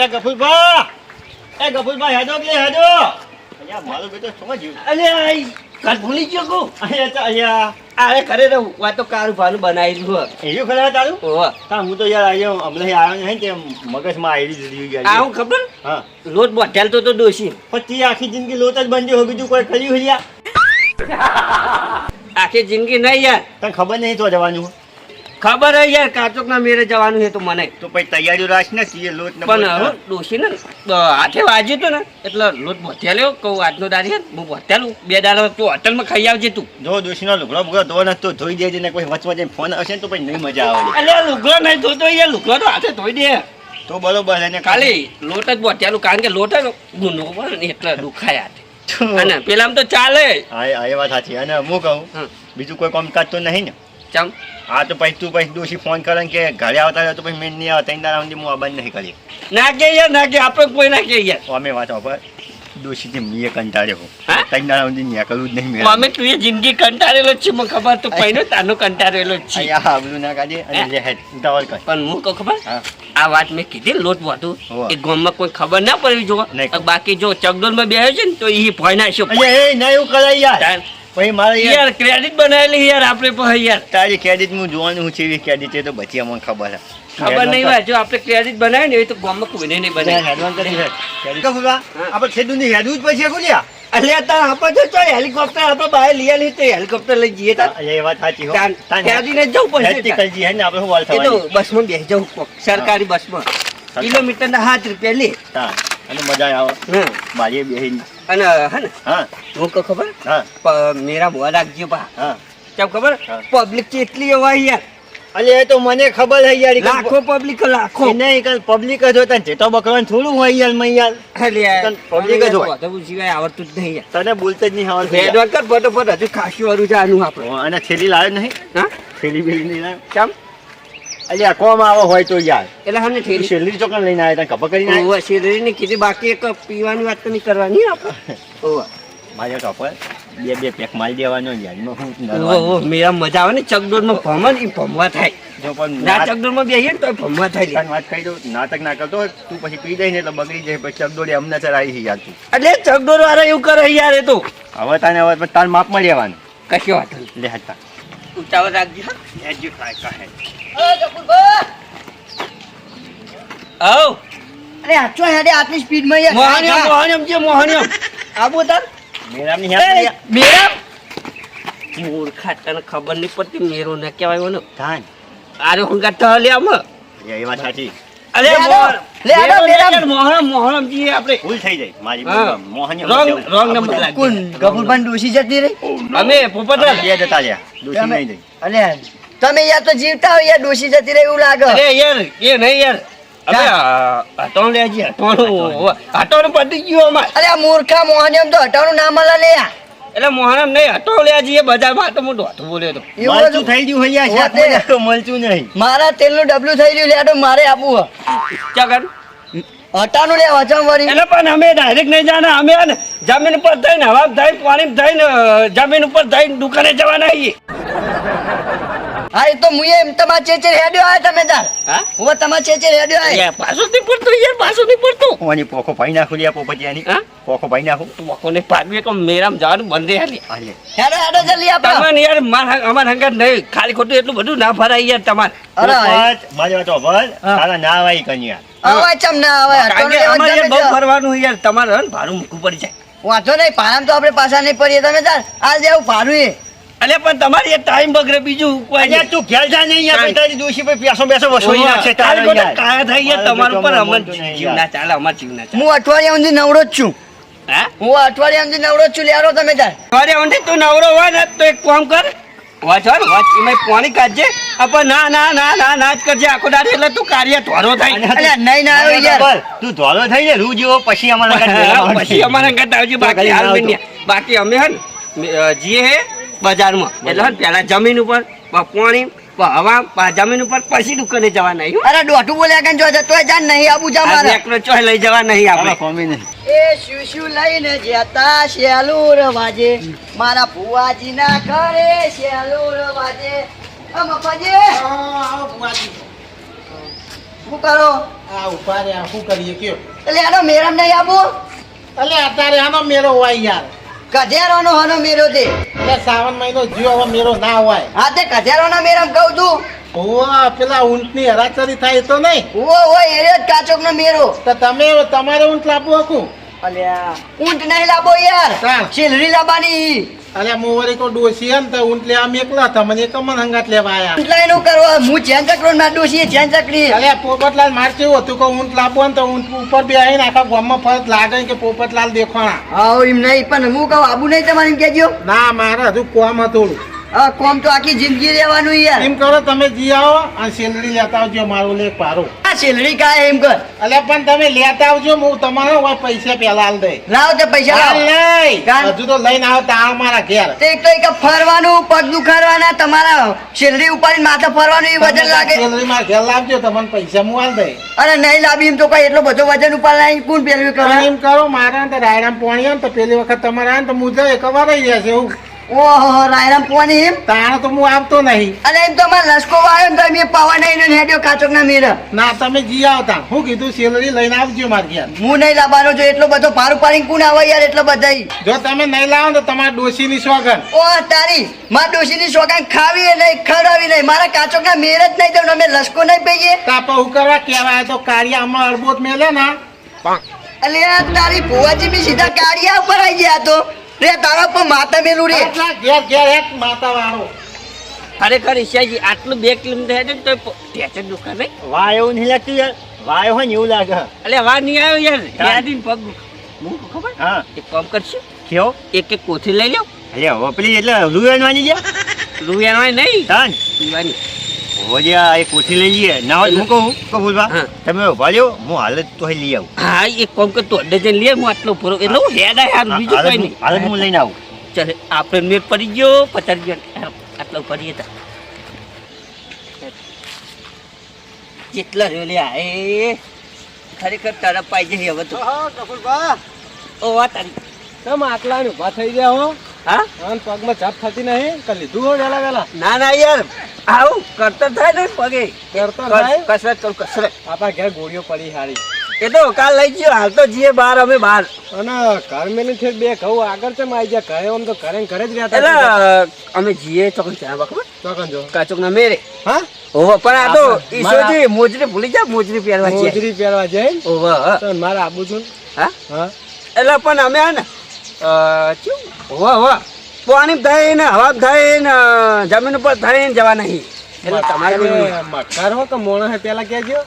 અલ્યા ગફુરભા એ ગફુરભા હેડો કે હેડો. અલ્યા મારો બેટો શું જીવ? અલ્યા ઘર ભૂલી ગયો કો. અહીંયા તો અહીંયા. અરે કરે રહું. આ તો કારું ભાનું બનાવી રહ્યું એવું ખરા તારું? ઓહો. તા હું તો યાર અહીંયા હમણાં આવ્યો નહીં કે મગજમાં આવી હું ખબર? હા. લોટ બોટેલ તો તો દોષી પછી આખી જિંદગી લોટ જ બનજો હોય બીજું કોઈ કર્યું યાર? આખી જિંદગી નહીં યાર. તને ખબર નહીં તો જવાનું. ખબર હે યાર કાચોક ના મેરે જવાનું છે તો મને. તો પછી તૈયારીઓ રાખ ને સીએ લોટ ને પણ ડોશી ને હાથે વાજ્યું હતું ને એટલે લોટ બોટેલ્યો કહું આજનો દાડી હું ને, લઉં. બે દાડા તું હોટલમાં ખાઈ આવજે તું. જો દોશીનો લુગડો બુગડો ધો ને તો ધોઈ દેજે ને કોઈ વચ જઈને ફોન હશે ને તો પછી નહીં મજા આવે અલ્યા લુગડો નહીં ધોતો યાર લુગડો તો હાથે ધોઈ દે. તો બરોબર એને ખાલી લોટ જ બોટેલું કારણ કે લોટ ગુનો પણ ને એટલે દુખાય હાથે. અને પેલામાં તો ચાલે. હા હા, એ વાત સાચી. અને હું કહું બીજું કોઈ કામકાજ તો નહીં ને? ચમ. હા તો પછી તું પછી દોશી ફોન કરે કે ઘરે આવતા તો પછી મેં નહીં આવે ત્રણ દાડા સુધી હું આ બંધ નહીં કરી ના કે યાર ના કે આપણે કોઈ ના કે યાર અમે વાત પર દોશીથી મેં કંટાળ્યો હું? ત્રણ દાડા સુધી નીકળવું જ નહીં મેં અમે તું એ જિંદગી કંટાળેલો છે મને ખબર તો પહેલો તાનો કંટાળેલો છે. આ આબરૂ ના કાઢે અને જે હેડ ઉતાવળ કર. પણ હું કહું ખબર? આ વાત મેં કીધી લોટ વાતું એ ગામમાં કોઈ ખબર ના પડી જો બાકી જો ચગડોલમાં બેહ્યો છે ને તો એ ભય નાખ્યો અલ્યા એ ના એવું કરાય યાર. તાર- પછી મારે યાર ક્રેડિટ બનાવેલી યાર આપણે પણ યાર. તારી ક્રેડિટ હું જોવાનું હું છે એવી ક્રેડિટ એ તો બચી અમને ખબર છે. ખબર નહીં હોય જો આપણે ક્રેડિટ બનાવે ને એ તો ગામમાં કોઈને નહીં બનાવે હેડવાન કરી હેડ. તો આપણે છેડું ની હેડવું જ પછી ખુલ્યા અલ્યા તાર આપણે જો ચાલ હેલિકોપ્ટર આપણે બહાર લઈ આલી તો હેલિકોપ્ટર લઈ જઈએ અલ્યા એ વાત સાચી હો. ત્યાંથી જવું પડશે હેડતી જઈએ ને આપણે શું વાલ એ તો બસમાં બેસી જવું સરકારી બસમાં. કિલોમીટર ના સાત રૂપિયા લે. તાન અને મજા આવે. બારીએ બેહીને. અને હે ને? હા. હું કહું ખબર? હા. મેરા બોલ રાખજો બા. હા. કેમ ખબર? પબ્લિક કેટલી હોય યાર. અલે એ તો મને ખબર હે યાર. લાખો પબ્લિક લાખો. નહીં કાલ પબ્લિક જ હોતા તો બકરાને થોડું હોય યાર મેં યાર. અલ્યા, પબ્લિક જ હોય. બધું સિવાય આવડતું જ નહીં યાર. તને બોલતે જ નહીં આવડતું. એડવાન્સ કર ફટોફટ હજુ ખાસી વાળું છે આનું આપણે. અને થેલી લાવ્યો નહીં? હા? થેલી બેલી નહીં લાવ્યો? કેમ? અલ્યા કોમ આવો હોય તો યાર. એટલે હમને થેલી શેરડી ચોકન લઈને આવ્યા તા કપા કરીને ઓવા શેલરી ને કીધી બાકી એક પીવાની વાત તો નહીં કરવાની આપણે. ઓવા મારે કપા બે બે પેક મારી દેવાનો યાર હું નરવાનું. મેરા મજા આવે ને ચકડોળમાં ભમન ઈ ભમવા થાય. જો પણ ના ચકડોરમાં બેહીએ તો ભમવા થાય લે. વાત કહી દઉં નાટક ના કરતો તું પછી પી જાય ને તો બગડી જાય પછી ચકડોડી અમને ચરાઈ છે યાર તું. એટલે ચકડોર વાળા એવું કરે યાર એ તો. હવે તને હવે તાર માપમાં લેવાનું કશી વાત લે હતા ઉતાવળ રાખજો હા. હેડજો કાંઈ કાંઈ. આવ. અરે આટલો હેડે આટલી સ્પીડમાં યાર. મોહનિયમ મોહનિયમ છે મોહનિયમ આબુ તાર. મેરામની હેડ એ, મેરા મૂર્ખા તને ખબર નહીં પડતી મેરો ના કહેવાય ને. થાન આરે હંગા તો લે આમ. એ વાત સાચી. અરે લે આડો, મોહન લે આડો, મેરો મોહરમ મોહનમ જી આપણે. ભૂલ થઈ જાય. મારી મોહન રોંગ રોંગ નંબર લાગી. કોણ? ગફુરભાઈ ડોસી જતી રહી? અમે પોપટલાલ? બે જતા રહ્યા. દોષી નહીં જઈ અલે તમે યાર તો જીવતા હોય યાર ડોસી જતી રહી એવું લાગે. અરે યાર એ નહીં યાર. હટોણ હટોણ હટોણ પડી ગયું અમાર. અરે આ મૂર્ખા એમ તો હટાવવાનું નામ અલા લે આ. એટલે મોહરમ નહીં હટોણ લે જઈએ બજારમાં તો મોટો હાથ બોલ્યો તો. મલચું થઈ ગયું હૈયા છે મલચું નહીં. મારા તેલનું ડબલું થઈ ગયું રહ્યું તો મારે આપવું હે. ચગન હટાનું લે વજન વળી. એટલે પણ અમે ડાયરેક્ટ નહીં જાના અમે જમીન ઉપર થઈને હવા થઈને પાણી થઈને જમીન ઉપર થઈને દુકાને જવાના છીએ. હા એ તો મુએ એમ તમારા ચેચે હેડ્યો આવે તમે તાર. હા? હું તમારા ચેચે હેડ્યો આવે યાર પાછું નહીં પડતું યાર પાછું નહીં પડતું ઓની પોખો ભાઈ નાખું લ્યા આની હા? પોખો ભાઈ નાખું. લોકોને પાડવી કે મેરામ જવાનું બંધ હાલી હાલે હેડો હેડો જલ્દી આપણે તમને યાર માર અમાર હંગાત નહીં. ખાલી ખોટું એટલું બધું ના ભરાય યાર તમારે. અરે પોપટ, મારી વાત સાંભળ. હા. તારા ના આવાય કન્યા. હવે ચમ ના યાર બહુ ફરવાનું યાર તમારે હન ભારું મૂકવું પડી જાય વાંધો નહીં પારામ તો આપણે પાછા નહીં પડીએ તમે તાર આ જેવું ભારું એ. અલે પણ તમારી ટાઈમ બગડે બીજું અહીંયા તું ઘેર જા નહીં અહીંયા કાંઈ. દોશી પર પ્યાસો બેસો વસો નાખશે તારે કાયા થાય ગયા તમારું પર અમર જીવ. ના ચાલે અમાર જીવ ના ચાલે. હું અઠવાડિયા સુધી નવરો જ છું. હું? અઠવાડિયા સુધી નવરો જ છું લેરો તમે જા અઠવાડિયા સુધી તું નવરો હોય ને તો એક કામ કર વાંચ હો ને, વાંચ એમાં પાણી કાઢજે. આપણ ના ના ના ના ના જ કરજે. આખો દાડો એટલે તું કાર્ય ધોરો થાય. અલ્યા નહીં ના આવ્યો યાર. તું ધોરો થઈ ને રૂ જેવો પછી અમારા રહેવા પછી અમારા ઘર આવજે બાકી હાલ નહીં. બાકી અમે હે ને મે- અ, જઈએ હે બજારમાં. એટલે હે ને પેલા જમીન ઉપર પાણી હવા જમીન ઉપર પછી દુકાને જવા નહીં. અરે દોઢું બોલ્યા કે જો તો જાન નહીં આબુ જા મારે. નેકનો ચોય લઈ જવા નહીં આમાં આપણે. કોમી નહીં. એ શું શું લઈને જતા શેલુર વાજે મારા ભુવાજી ના ઘરે શેલુર વાજે અ મફાજી શું કરો? આ ઉપાડે આ શું કરીએ કયો? એટલે આનો મેરમ નહીં આબુ? એટલે અત્યારે આનો મેળો હોય યાર. કજેરોનો હનો મેરો છે એટલે શ્રાવણ મહિનો જીવો હવે મેળો ના હોય. હા તે કજેરોના મેરમ કહું છું. ઓવા પેલા ઊંટની હરાચરી થાય તો નહીં. ઓ ઓ એરે જ કાચોકનો મેરો. તો તમે તમારે ઊંટ લાવવું હકું? અલ્યા ઊંટ નહીં લાવો યાર. શીલરી લાવવાની. હું વળી કો ડોસી હે તો ઉંટલે લેવા એકલા તમને મને કમન હંગાત લેવા આયા. ઉંટલા નું કરવા હું ચેન ચકડો ના ડોસી ચેન ચકડી અલે પોપટલાલ માર કેવું હતું કે ઊંટ લાવવો ને તો ઊંટ ઉપર બે આવીને આખા ગામમાં ફરત લાગે કે પોપટલાલ દેખવાના હા એમ નહીં પણ હું કહું આબુ નહીં તમારે એમ કહેજો. ના મારે હજુ કોમ હતું. કોમ તો આખી જિંદગી રહેવાનું યાર. એમ કરો તમે જી આવો અને સેલરી લેતા આવજો મારું લેખ પારો. આ શીલરી કાય એમ કર. અલે પણ તમે લેતા આવજો હું તમારો હોય પૈસા પેલા આલ દે. લાવ તે પૈસા લાવ. લઈ. હજુ તો લઈને આવો તાળ મારા ઘેર. તે એક તો એક ફરવાનું પગ દુખાડવાના તમારા શીલરી ઉપાડીને માથે ફરવાનું એ વજન લાગે. સેલરી મારા ઘેર લાવજો તમને પૈસા હું આલ દે. અરે નહીં લાવી એમ તો કઈ એટલો બધો વજન ઉપાડવા કોણ પેલું કરે એમ કરો મારા તો રાયરામ પોણી આમ તો પેલી વખત તમારા આવે તો હું જઈ કવાર રહી જશે એવું. ઓહો રાયરામ પોની એમ? તાણ તો હું આવતો નહીં. અરે એમ તો અમારે લસકો વાયો ને તો મેં પાવા નહીં હેડ્યો કાચોક ના મેર ના તમે જી આવતા હું કીધું સેલરી લઈને આવજો મારા ઘેર. હું નહીં લાવવાનો જો એટલો બધો પારું પાડીને કોણ આવે યાર એટલો બધા જો તમે નહીં લાવો તો તમારા ડોશીની સોગન ઓ તારી મારા ડોશીની શોખાન ખાવી નહીં ખવડાવી નહીં. મારા કાચોક ના મેર જ નહીં તો અમે લસકો નહીં પહીએ કાપા હું કરવા કહેવાય તો કાળિયા હમણાં અડબોત મેલે ને. અલે તારી ભુવાજી બી સીધા કાળિયા ઉપર આવી ગયા તો. રે તારા પર માતા મેલું રે. એટલા ઘેર ઘેર એક માતા વાળો ખરેખર ઈશાજી આટલું બે કિલોમીટર હેડે ને તો ટેચર દુકાન નહીં. વાય એવું નહીં લાગતું યાર. વાય હોય ને એવું લાગે. એટલે વા નહીં આવ્યો યાર. ત્યાંથી પગ હું ખબર? હા. એક કામ કરશું? કેવો એક એક કોથળી લઈ લ્યો. અરે હવે પેલી એટલે લુવેનવાની છે રૂપિયાનો નહીં. તાન. પીવાની હોજે એક ઓછી લઈ લઈએ. ના હોય હું કહું હા. તમે ઊભા લ્યો હું હાલ તો લઈ આવું. હા એક કોમ કર તો ડઝન લઈએ હું આટલો પૂરો એટલે હું હેડ આ યાર બીજું કઈ નહીં. હાલ હું લઈને આવું. ચાલે આપણે મેં પડી ગયો પચાસ રૂપિયા આટલો પડીએ તા. જેટલા રહ્યો લે આ એ ખરેખર તારા પાઈ જઈ હવે તો ઓ વાત તારી. કેમ આટલા ને ઊભા થઈ ગયા હો? હા? પગમાં ચાપ થતી નહીં કે લીધું હો વેલા વેલા? ના ના યાર. આવું કરતર થાય ને પગે. કરતર થાય? કસરત કરું કસરત. આપણા ઘેર ગોળીઓ પડી સારી એ તો કાલ લઈ ગયો. હાલ તો જઈએ બહાર અમે બહાર. અને ઘર મેલી છે બે ઘઉં આગળ છે આવી ગયા? ઘરે આમ તો ઘરે ઘરે જ રહેતા એટલે અમે જઈએ ચોકન ખબર ચોકન જો કાચોક ના મેરે. હા? ઓહો પણ આ તો ઈશ્વરજી મોજરી ભૂલી જા મોજરી પહેરવા છે મોજરી પહેરવા જાય ને ઓહો. મારે આબુ છું હા? હા. એટલે પણ અમે હે ને? હોવા હોવા પાણી થઈને હવા થઈને જમીન ઉપર થઈને જવા નહીં. એટલે તમારે તમે હો કે મોણો હે પેલા કહેજો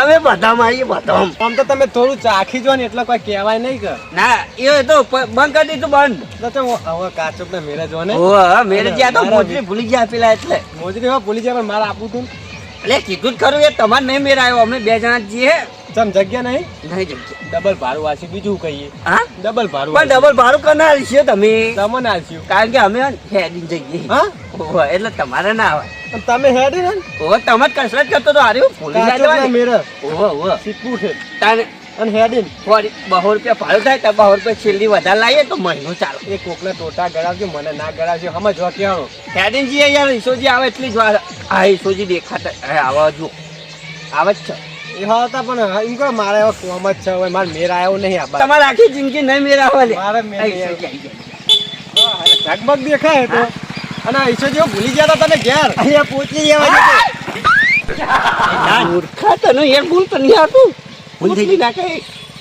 અમે બધામાં આવીએ બધામાં. આમ તો તમે થોડું ચાખી જો ને એટલે કોઈ કહેવાય નહીં કે. ના એ તો બંધ કરી દીધું બંધ. તો હવે કાચો ને મેરે જો ને. ઓહો મેરે જ્યાં તો મોજરી ભૂલી ગયા પેલા એટલે. મોજરી હો ભૂલી જાય પણ મારે આપું તું એટલે કીધું જ ખરું એ તમારે નહીં મેળ આવ્યો અમે બે જણા છીએ. ચમ જગ્યા નહીં? નહીં જગ્યા. ડબલ ભારું વાસી બીજું કહીએ. હા? ડબલ ભારું પણ ડબલ ભારું કરનાર છીએ તમે? તમને આલસ્યું કારણ કે અમે હેડી જઈએ. હા? ઓહો એટલે તમારે ના આવે તમે હેડી ને? ઓહો તમે જ કસરત કરતો તો આર્યો ભૂલી જાય મેરે ઓહો ઓહો. સીટવું છે. તારે અને હેડી ફરી બહો રૂપિયા ભાડું થાય તો બસો રૂપિયા છેલ્લી વધારે લાવીએ તો મહિનો ચાલો. એ કોકને ટોટા ગળાવજો મને ના ગળાવજો સમજવા કેવાનું હેડીનજી યાર ઈસોજી આવે એટલી જ વાર. આ ઈસોજી દેખાતા આવા જો આવે જ છે. એ હતા પણ એમ કહો મારે એવો કોમ જ છે? હવે મારે મેર આવ્યો નહીં આ તમારે આખી જિંદગી નહીં મેળાવા લે. મારે મેર આવી. ગયા. ઝગમગ દેખાય તો. અને ઈશ્વર જેવો ભૂલી ગયા હતા તને ઘેર. અહીંયા પહોંચી આ મૂર્ખા તને એક ભૂલ તો નહીં આવતું ભૂલ થઈ ગઈ.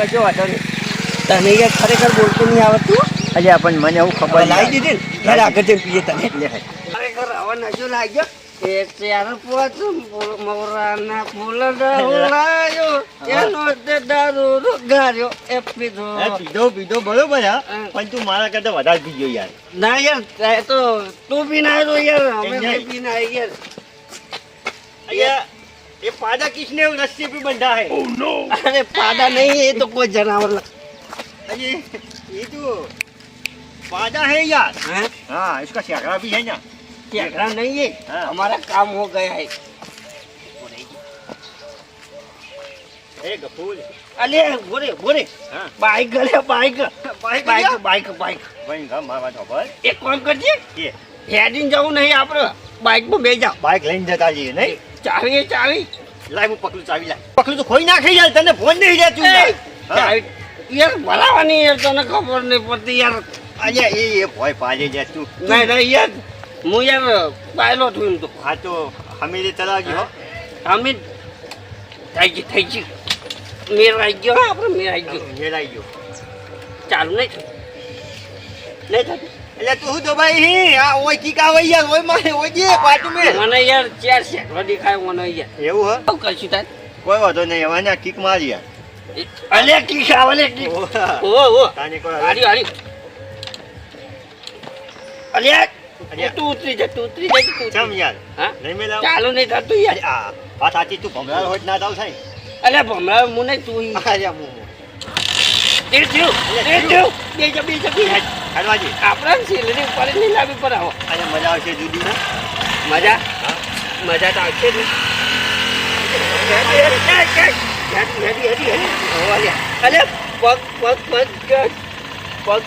કશો વાંધો નહીં. તને યાર ખરેખર બોલતું નહીં આવડતું? અજે પણ મને એવું ખબર લાવી દીધી ને યાર આગળ જઈને પીએ તને. લે. ખરેખર હવે નશો લાગ્યો. એ ચાર પોચ મોરાના ફૂલ ડાળાયો એનો તે દારૂ રૂગાર્યો. એ પીધો. પીધો પીધો બરોબર હા. પણ તું મારા કરતા વધારે પીજો યાર. ના યાર એ તો તું પીને આવ્યો યાર. અમે. નહીં. પીને યાર. ये पादा किसने रस्सी पे बंधा है ओह oh, नो no. अरे पादा नहीं है तो कोई जानवर अरे ये तो पादा है यार हाँ, हाँ इसका चेहरा भी है ना चेहरा नहीं है हाँ। हमारा काम हो गया है अरे बोरे बोरे बाइक गले bike bike bike bike bike bike મારા ખબર એક કામ કરજે હેડિંગ જવું નહીં આપણે બાઇકમાં બે જા બાઇક લઈને જતા જઈએ નહીં ચાવી ચાવી. લાય હું પકડું ચાવી લાય. પકડું તો ખોઈ નાખી જાય તને ફોન નહીં રહેતું યાર. ભરાવાની યાર તને ખબર નહીં પડતી યાર. અલ્યા એ એ ભોય પાજે જાય તું. નહીં નહીં યાર હું યાર પાયલો છું તો. હા તો હમીરે તલાવજી હો. અમે થઈ ગઈ થઈ ગઈ. મેર આવી ગયો આપણે મેર આવી ગયો. મેળાઈ ગયો. ચાલુ નહીં નહીં થતું? એટલે તું શું તો ભાઈ હી? આ ઓય કી કાવે યાર ઓય મારે ઓય જે પાટુ મે. મને યાર ચાર સેકડો દેખાય મને યાર. એવું હે? શું કરશું થાય કોઈ વાંધો નહીં હવે ને કિક મારી યાર અલે કી ખાવ અલે કી. ઓ ઓ તાને કોઈ હારી હારી અલે તું ઉતરી જા તું ઉતરી જા તું ચમ. યાર? હા? નહીં મેલાવ ચાલુ નહીં થતું યાર. આ વાત સાચી તું ભમરાળ હોય ના થાવ થાય અલે ભમરા મુને નહીં તું અલ્યા હું દે થયું દે થયું. બે જા બે જા બે જા. હરવાજી આપણે સેલરી ઉપર પડે મજા આવશે જુદી ના મજા મજા તો આવશે ને. પગ પગ પગ પગ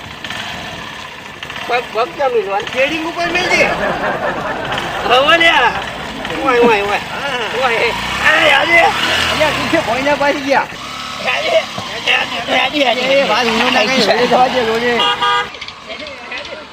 પગ પગ ચાલુ છે ટ્રેડિંગ ઉપર મેલજે હવે લ્યા વાય વાય વાય હા. વાય અરે તું ભોયના પાડી ગયા? આજે હેડી હેડી વાત હું ના કઈ જવા દે રોજે હેડી હેડી અલ્યા અલ્યા